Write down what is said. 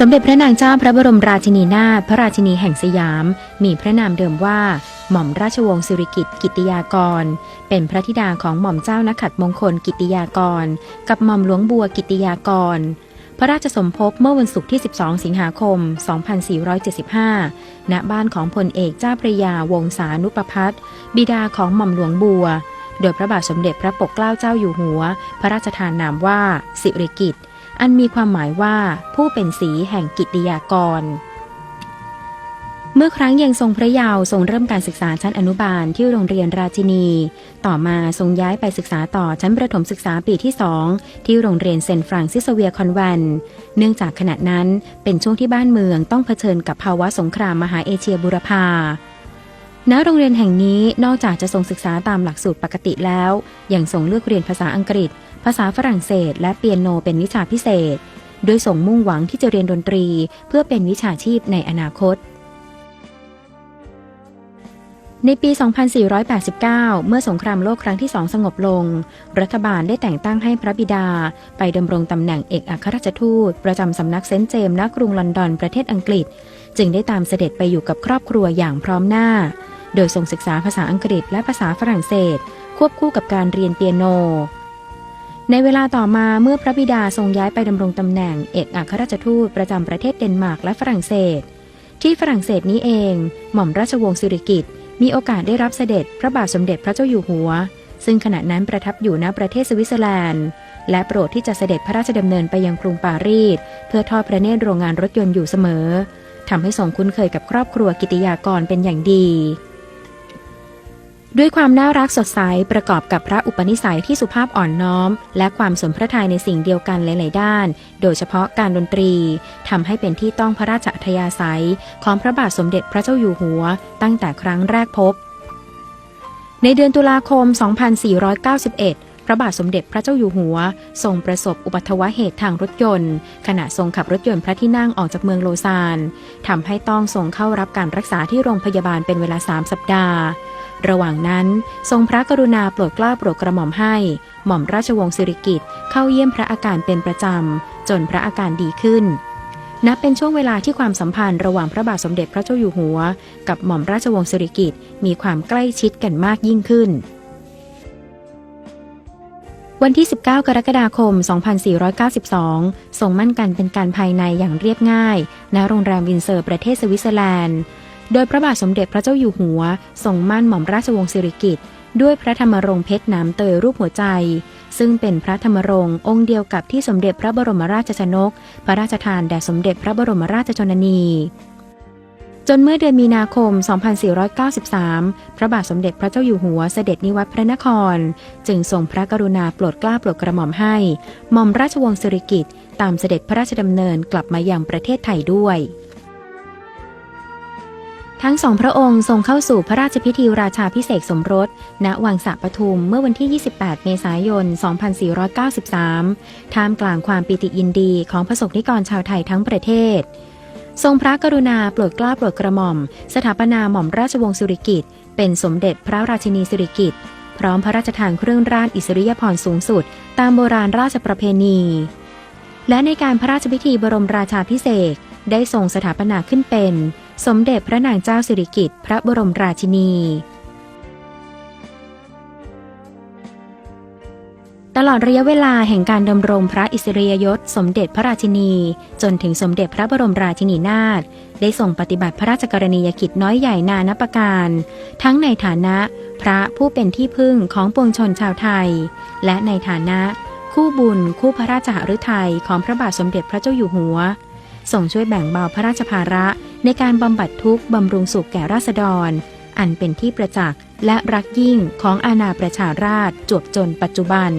สมเด็จพระนางเจ้าพระบรมราชินีนาถพระราชินีแห่งสยาม มีพระนามเดิมว่า หม่อมราชวงศ์สิริกิติ์กิติยากร เป็นพระธิดาของหม่อมเจ้านักขัดมงคลกิติยากร กับหม่อมหลวงบัวกิติยากร พระราชสมภพเมื่อวันศุกร์ที่ 12 สิงหาคม 2475 ณ บ้านของพลเอกเจ้าพระยาวงศานุปพัฒน์บิดาของหม่อมหลวงบัว โดยพระบาทสมเด็จพระปกเกล้าเจ้าอยู่หัว พระราชทานนามว่า สิริกิติ์ อันมีความหมายว่าผู้เป็นสีแห่งกิติยากร เมื่อครั้งยังทรงพระเยาว์ทรงเริ่มการศึกษาชั้นอนุบาลที่โรงเรียนราชินี ต่อมาทรงย้ายไปศึกษาต่อชั้นประถมศึกษาปีที่สองที่โรงเรียนเซนฟรานซิสเวียคอนแวนเนื่องจากขณะนั้นเป็นช่วงที่บ้านเมืองต้องเผชิญกับภาวะสงครามมหาเอเชียบุรพาณโรงเรียนแห่งนี้นอกจากจะทรงศึกษาตามหลักสูตรปกติแล้ว ยังทรงเลือกเรียนภาษาอังกฤษ ภาษาฝรั่งเศส และเปียโนเป็นวิชาพิเศษ โดยส่งมุ่งหวังที่จะเรียนดนตรี เพื่อเป็นวิชาชีพในอนาคต ในปี 2489 เมื่อสงครามโลกครั้งที่สองสงบลง รัฐบาลได้แต่งตั้งให้พระบิดา ไปดำรงตำแหน่งเอกอัครราชทูต ประจำสำนักเซนต์เจมส์ณกรุงลอนดอนประเทศอังกฤษ จึงได้ตามเสด็จไปอยู่กับครอบครัวอย่างพร้อมหน้า โดยทรงศึกษาภาษาอังกฤษและภาษาฝรั่งเศส ควบคู่กับการเรียนเปียโน ในเวลาต่อมาเมื่อพระบิดาทรงย้ายไปดำรงตำแหน่งเอกอัครราชทูตประจำประเทศเดนมาร์กและฝรั่งเศส ที่ฝรั่งเศสนี้เอง หม่อมราชวงศ์สิริกิติ์มีโอกาสได้รับเสด็จพระบาทสมเด็จพระเจ้าอยู่หัว ซึ่งขณะนั้นประทับอยู่ณประเทศสวิตเซอร์แลนด์ และโปรดที่จะเสด็จพระราชดำเนินไปยังกรุงปารีสเพื่อทอดพระเนตรโรงงานรถยนต์อยู่เสมอทำให้ทรงคุ้นเคยกับครอบครัวกิติยากรเป็นอย่างดี ด้วยความน่ารักสดใสประกอบกับพระอุปนิสัยที่สุภาพอ่อนน้อม และความสมพระทัยในสิ่งเดียวกันหลาย ๆ ด้าน โดยเฉพาะการดนตรีทำให้เป็นที่ต้องพระราชอัธยาศัย ของพระบาทสมเด็จพระเจ้าอยู่หัว ตั้งแต่ครั้งแรกพบ ในเดือนตุลาคม 2491พระบาทสมเด็จพระเจ้าอยู่หัว ทรงประสบอุบัติเหตุทางรถยนต์ ขณะทรงขับรถยนต์พระที่นั่งออกจากเมืองโลซานทำให้ต้องทรงเข้ารับการรักษาที่โรงพยาบาลเป็นเวลา 3 สัปดาห์ ระหว่างนั้นทรงพระกรุณาโปรดกล้าโปรดกระหม่อมให้ หม่อมราชวงศ์สิริกิติ์เข้าเยี่ยมพระอาการเป็นประจำ จนพระอาการดีขึ้น นับเป็นช่วงเวลาที่ความสัมพันธ์ระหว่างพระบาทสมเด็จพระเจ้าอยู่หัว กับหม่อมราชวงศ์สิริกิติ์มีความใกล้ชิดกันมากยิ่งขึ้นวันที่ 19 กรกฎาคม 2492ทรงมั่นกันเป็นการภายในอย่างเรียบง่าย ณ โรงแรมวินเซอร์ประเทศสวิตเซอร์แลนด์ โดยพระบาทสมเด็จพระเจ้าอยู่หัวทรงมั่นหม่อมราชวงศ์สิริกิติ์ด้วยพระธรรมรงค์เพชรน้ำเตยรูปหัวใจ ซึ่งเป็นพระธรรมรงค์องค์เดียวกับที่สมเด็จพระบรมราชชนก พระราชทานแด่สมเด็จพระบรมราชชนนี จนเมื่อเดือนมีนาคม 2493 พระบาทสมเด็จพระเจ้าอยู่หัวเสด็จนิวัตรพระนคร จึงทรงพระกรุณาโปรดเกล้าโปรดกระหม่อมให้หม่อมราชวงศ์สิริกิติ์ตามเสด็จพระราชดำเนินกลับมายังประเทศไทยด้วย ทั้งสองพระองค์ทรงเข้าสู่พระราชพิธีราชาพิเศษสมรส ณ วังสะปทุมเมื่อวันที่ 28 เมษายน 2493 ท่ามกลางความปิติยินดีของพระสงฆ์นิกรชาวไทยทั้งประเทศ ทรงพระกรุณาโปรดเกล้าโปรดกระหม่อม สถาปนาหม่อมราชวงศ์สุริกิติ์เป็นสมเด็จพระราชินีสิริกิติ์พร้อมพระราชทานเครื่องราชอิสริยาภรณ์สูงสุด ตามโบราณราชประเพณี และในการพระราชพิธีบรมราชาพิเศษ ได้ทรงสถาปนาขึ้นเป็น สมเด็จพระนางเจ้าสิริกิติ์พระบรมราชินี ตลอดระยะเวลาแห่งการดำรงพระอิสริยยศ สมเด็จพระราชินี จนถึงสมเด็จพระบรมราชินีนาถได้ทรงปฏิบัติพระราชกรณียกิจน้อยใหญ่นานับประการ ทั้งในฐานะพระผู้เป็นที่พึ่งของปวงชนชาวไทย และในฐานะคู่บุญคู่พระราชหฤทัยของพระบาทสมเด็จพระเจ้าอยู่หัว ส่งช่วยแบ่งเบาพระราชภาระในการบำบัดทุกข์บำรุงสุขแก่ราษฎร อันเป็นที่ประจักษ์และรักยิ่งของอาณาประชาราชจวบจนปัจจุบัน